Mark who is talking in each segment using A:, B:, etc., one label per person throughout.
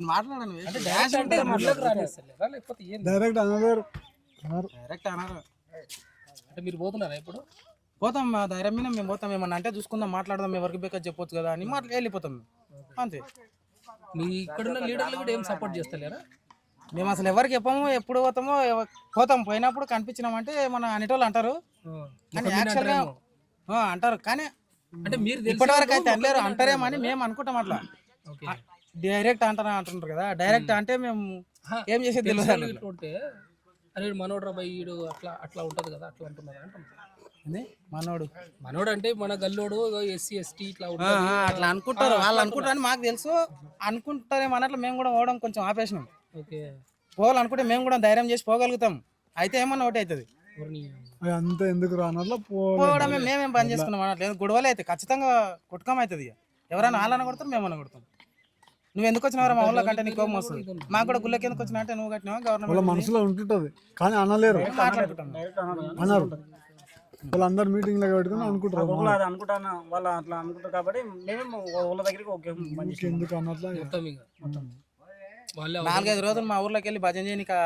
A: మాట్లాడను
B: అంటే డైరెక్ట్ అంటే
C: అనలేరు
A: డైరెక్ట్
B: మీరు పోతున్నారా ఇప్పుడు?
A: పోతాం మా ధైర్యం మీద మేము పోతాం. ఏమన్నా అంటే చూసుకుందాం మాట్లాడదాం ఎవరికి బేకర్ చెప్పొచ్చు కదా అని మాట్లా వెళ్ళిపోతాం. అంతే.
B: మీ ఇక్కడున్న లీడర్లు కూడా ఏం సపోర్ట్ చేస్తలేరా?
A: మేము అసలు ఎవరికి చెప్పాము ఎప్పుడు పోతామో పోతాం. పోయినప్పుడు కనిపించినామంటే మన అనేటోళ్ళు అంటారు. కానీ యాక్చువల్గా అంటారు. కానీ
B: అంటే మీరు తెలిసి
A: ఇప్పటి వరకు అయితే అనలేరు అంటారేమో అని మేము అనుకుంటాం అట్లా.
B: ఓకే.
A: డైరెక్ట్ అంటారా అంటుంటారు కదా. డైరెక్ట్ అంటే మేము ఏం చేసేది తెలియదు
B: ఉంటే అరే మనోడ్రా బై ఈడు అట్లా అట్లా ఉంటది కదా అట్లా అంటున్నారా అంటున్నా
A: ఏంది? మనోడు.
B: మనోడు అంటే మన గల్లోడు ఎస్సీ ఎస్టీ ఇట్లా
A: అట్లా అనుకుంటారు. వాళ్ళు అనుకుంటారని మాకు తెలుసు. అనుకుంటారేమో అన్నట్లు మేము కూడా పోవడం కొంచెం ఆపేసినాం.
B: ఓకే.
A: పోవాలనుకుంటే మేము కూడా ధైర్యం చేసి పోగలుగుతాం. అయితే ఏమన్నా ఒకటి అవుతుంది.
C: అంతా ఎందుకు రానట్లా
A: పోవడమే మేమేం పని చేసుకున్నాం అన్నట్లు. గొడవలు అయితే. ఖచ్చితంగా కుట్కం అవుతుంది ఎవరైనా వాళ్ళని కొడతారు మేమన్నా కొడతాం. నువ్వు ఎందుకు వచ్చినావు మా ఊళ్ళో కంటే నీకు కోపం వస్తుంది? మాకు కూడా గుళ్ళకి ఎందుకు వచ్చినా అంటే నువ్వు కట్టినావా?
C: వాళ్ళ
A: గవర్నమెంట్
C: మనసులో ఉంటుంటది. కానీ అనలేరు. అన్నారు వాళ్ళందరు మీటింగ్ లాగా పెట్టుకుని అనుకుంటారు
D: అది అనుకుంటాను? వాళ్ళు అట్లా అనుకుంటారు కాబట్టి మేమే వాళ్ళ దగ్గరికి ఓకే మంచి
C: "ఊరికే ఎందుకు అన్నట్లా
B: మొత్తం ఇక. వాళ్ళే
A: నాలుగైదు రోజులు మా ఊర్లోకి వెళ్ళి భజన చేయనికి ఆ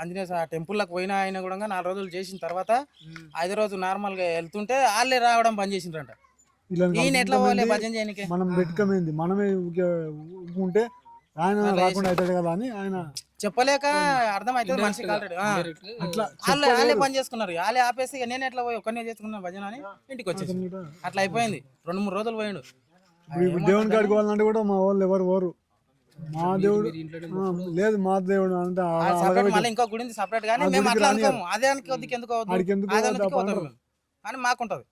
A: ఆంజనేయ స్వామి టెంపుల్లోకి పోయినా ఆయన కూడా నాలుగు రోజులు చేసిన తర్వాత ఐదో రోజు నార్మల్గా వెళ్తుంటే వాళ్ళే రావడం బంద్ చేసిండ్రంట.
C: మనం పెట్టుకమైంది? మనమే ఉంటే ఆయన రాకుండా అవుతాడు కదా అని ఆయన
A: చెప్పలేక అర్థమవుతుంది మనిషికి ఆల్రెడీ
C: అట్లా
A: వాళ్ళే వాళ్ళే పని చేసుకున్నారు. వాళ్ళే ఆపేసి నేను ఎట్లా పోయి ఒక్కనే చేసుకున్నా భజన అని ఇంటికి వచ్చేసి. అట్లా అయిపోయింది. రెండు మూడు రోజులు పోయిండు.
C: దేవుని కాడికి పోవాలంటే కూడా మా వాళ్ళు ఎవరు పోరు. మా దేవుడు లేదు మా దేవుడు అంటే ఆ- అలాగే
A: సపరేట్ మళ్ళీ ఇంకో గుడి సపరేట్
C: ఆ
A: మేము అట్లా. అనుకోము అదే అనికి వద్దుకి ఎందుకు
C: ఆడికి ఎందుకు
A: కానీ మాకుంటది.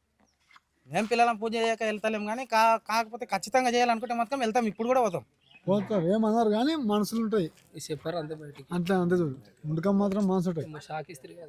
A: మేము పిల్లలను పూజ చేయక వెళ్తలేం కానీ కా కాకపోతే ఖచ్చితంగా చేయాలనుకుంటే మాత్రం వెళ్తాం. ఇప్పుడు కూడా పోతాం.
C: పోతారు ఏమన్నారు కానీ మనసులు ఉంటాయి.
B: చెప్పారు అంతే బయటికి.
C: అంతే అంతే చూడు. ఉండకం మాత్రం మనసు ఉంటాయి.
B: షాక్ ఇస్తారు కదా